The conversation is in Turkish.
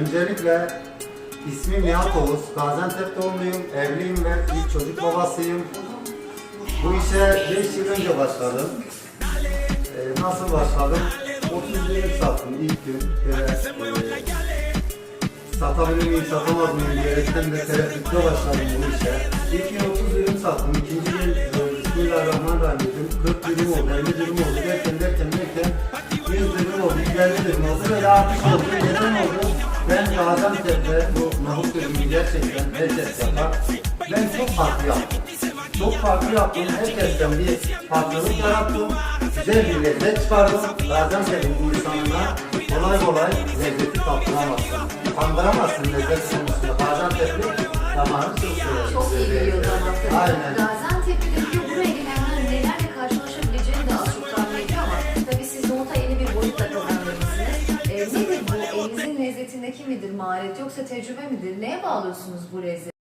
Öncelikle ismim Oğuz. Gaziantep doğumluyum, evliyim ve bir çocuk babasıyım. Bu işe 5 yıl önce başladım. Ee, nasıl başladım? 30 ürün sattım ilk gün. Böyle, e, satabilir miyim, satamaz mıyım diyerekten de tereddütle başladım bu işe. İlk gün 30 ürün sattım. İkinci gün e, Bismillahirrahmanirrahim dedim. 40 ürün oldu, 50 ürün oldu derken derken derken 100 ürün oldu, 150 ürün oldu. Böyle artış oldu. Neden oldu? Gaziantep'te bu nahut ürünü gerçekten herkes yapar. Ben çok farklı yaptım. Çok farklı yaptım. Herkesten bir farklılık yarattım. Güzel bir lezzet çıkardım. Gaziantep'in insanına kolay kolay lezzeti tattıramazsın. Kandıramazsın lezzet konusunda. Gaziantep'li damağını çok sever. Çok iyi biliyor damak. Aynen. Lezzetindeki midir maharet yoksa tecrübe midir? Neye bağlıyorsunuz bu lezzeti?